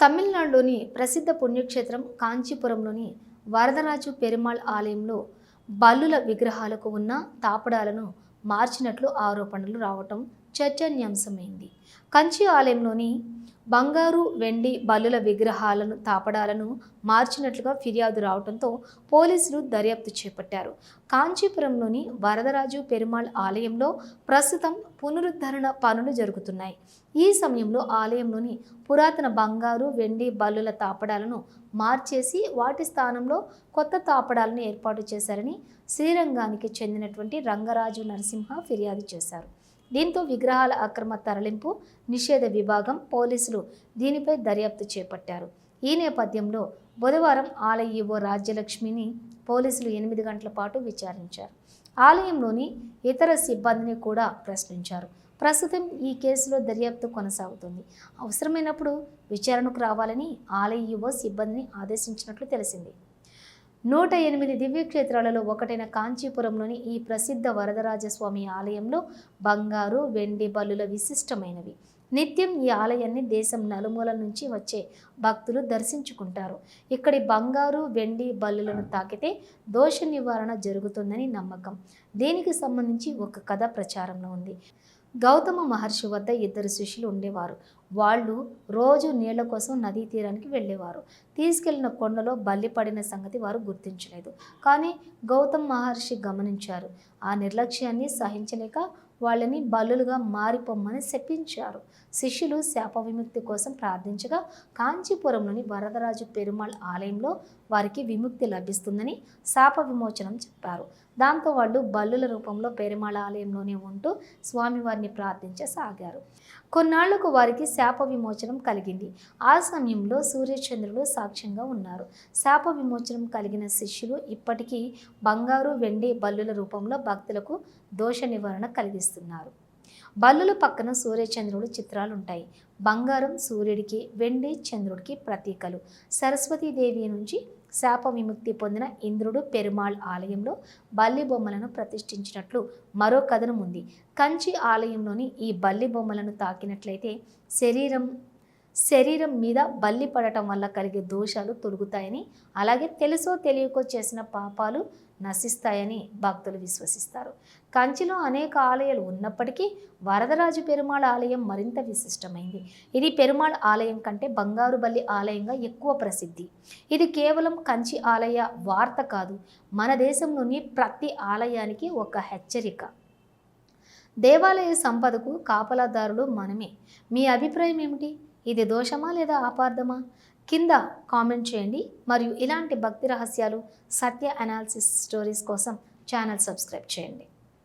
తమిళనాడులోని ప్రసిద్ధ పుణ్యక్షేత్రం కాంచీపురంలోని వరదరాజు పెరుమాళ్ ఆలయంలో బల్లుల విగ్రహాలకు ఉన్న తాపడాలను మార్చినట్లు ఆరోపణలు రావటం చర్చనీయాంశమైంది. కంచి ఆలయంలోని బంగారు వెండి బల్లుల విగ్రహాలను తాపడాలను మార్చినట్లుగా ఫిర్యాదు రావడంతో పోలీసులు దర్యాప్తు చేపట్టారు. కాంచీపురంలోని వరదరాజు పెరుమాళ్ ఆలయంలో ప్రస్తుతం పునరుద్ధరణ పనులు జరుగుతున్నాయి. ఈ సమయంలో ఆలయంలోని పురాతన బంగారు వెండి బల్లుల తాపడాలను మార్చేసి వాటి స్థానంలో కొత్త తాపడాలను ఏర్పాటు చేశారని శ్రీరంగానికి చెందినటువంటి రంగరాజు నరసింహ ఫిర్యాదు చేశారు. దీంతో విగ్రహాల అక్రమ తరలింపు నిషేధ విభాగం పోలీసులు దీనిపై దర్యాప్తు చేపట్టారు. ఈ నేపథ్యంలో బుధవారం ఆలయ ఈవో రాజ్యలక్ష్మిని పోలీసులు ఎనిమిది గంటల పాటు విచారించారు. ఆలయంలోని ఇతర సిబ్బందిని కూడా ప్రశ్నించారు. ప్రస్తుతం ఈ కేసులో దర్యాప్తు కొనసాగుతుంది. అవసరమైనప్పుడు విచారణకు రావాలని ఆలయ ఈవో సిబ్బందిని ఆదేశించినట్లు తెలిసింది. నూట ఎనిమిది దివ్యక్షేత్రాలలో ఒకటైన కాంచీపురంలోని ఈ ప్రసిద్ధ వరదరాజస్వామి ఆలయంలో బంగారు వెండి బల్లుల విశిష్టమైనవి. నిత్యం ఈ ఆలయాన్ని దేశం నలుమూల నుంచి వచ్చే భక్తులు దర్శించుకుంటారు. ఇక్కడి బంగారు వెండి బల్లులను తాకితే దోష నివారణ జరుగుతుందని నమ్మకం. దీనికి సంబంధించి ఒక కథ ప్రచారంలో ఉంది. గౌతమ మహర్షి వద్ద ఇద్దరు శిష్యులు ఉండేవారు. వాళ్ళు రోజు నీళ్ళ కోసం నదీ తీరానికి వెళ్ళేవారు. తీసుకెళ్ళిన కొండలో బల్లి పడిన సంగతి వారు గుర్తించలేదు. కానీ గౌతమ్ మహర్షి గమనించారు. ఆ నిర్లక్ష్యాన్ని సహించలేక వాళ్ళని బల్లులుగా మారిపోమ్మని శపించారు. శిష్యులు శాప విముక్తి కోసం ప్రార్థించగా కాంచీపురంలోని వరదరాజు పెరుమాళ్ ఆలయంలో వారికి విముక్తి లభిస్తుందని శాప విమోచనం చెప్పారు. దాంతో వాళ్ళు బల్లుల రూపంలో పెరుమాళ ఆలయంలోనే ఉంటూ స్వామివారిని ప్రార్థించసాగారు. కొన్నాళ్ళకు వారికి శాప విమోచనం కలిగింది. ఆ సమయంలో సూర్యచంద్రులు సాక్ష్యంగా ఉన్నారు. శాప విమోచనం కలిగిన శిష్యులు ఇప్పటికీ బంగారు వెండి బల్లుల రూపంలో భక్తులకు దోష నివారణ కలిగిస్తున్నారు. బల్లుల పక్కన సూర్యచంద్రుడు చిత్రాలు ఉంటాయి బంగారం సూర్యుడికి వెండి చంద్రుడికి ప్రతీకలు. సరస్వతీదేవి నుంచి శాప విముక్తి పొందిన ఇంద్రుడు పెరుమాళ్ ఆలయంలో బల్లి బొమ్మలను ప్రతిష్ఠించినట్లు మరో కథనం ఉంది. కంచి ఆలయంలోని ఈ బల్లి బొమ్మలను తాకినట్లయితే శరీరం శరీరం మీద బల్లి పడటం వల్ల కలిగే దోషాలు తొలుగుతాయని అలాగే తెలుసో తెలియకో చేసిన పాపాలు నశిస్తాయని భక్తులు విశ్వసిస్తారు. కంచిలో అనేక ఆలయాలు ఉన్నప్పటికీ వరదరాజు పెరుమాళ్ ఆలయం మరింత విశిష్టమైంది. ఇది పెరుమాళ్ ఆలయం కంటే బంగారు బల్లి ఆలయంగా ఎక్కువ ప్రసిద్ధి. ఇది కేవలం కంచి ఆలయ వార్త కాదు మన దేశంలోని ప్రతి ఆలయానికి ఒక హెచ్చరిక. దేవాలయ సంపదకు కాపలాదారులు మనమే. మీ అభిప్రాయం ఏమిటి? ఇది దోషమా లేదా ఆపార్థమా కింద కామెంట్ చేయండి. మరియు ఇలాంటి భక్తి రహస్యాలు సత్య అనాలిసిస్ స్టోరీస్ కోసం ఛానల్ సబ్స్క్రైబ్ చేయండి.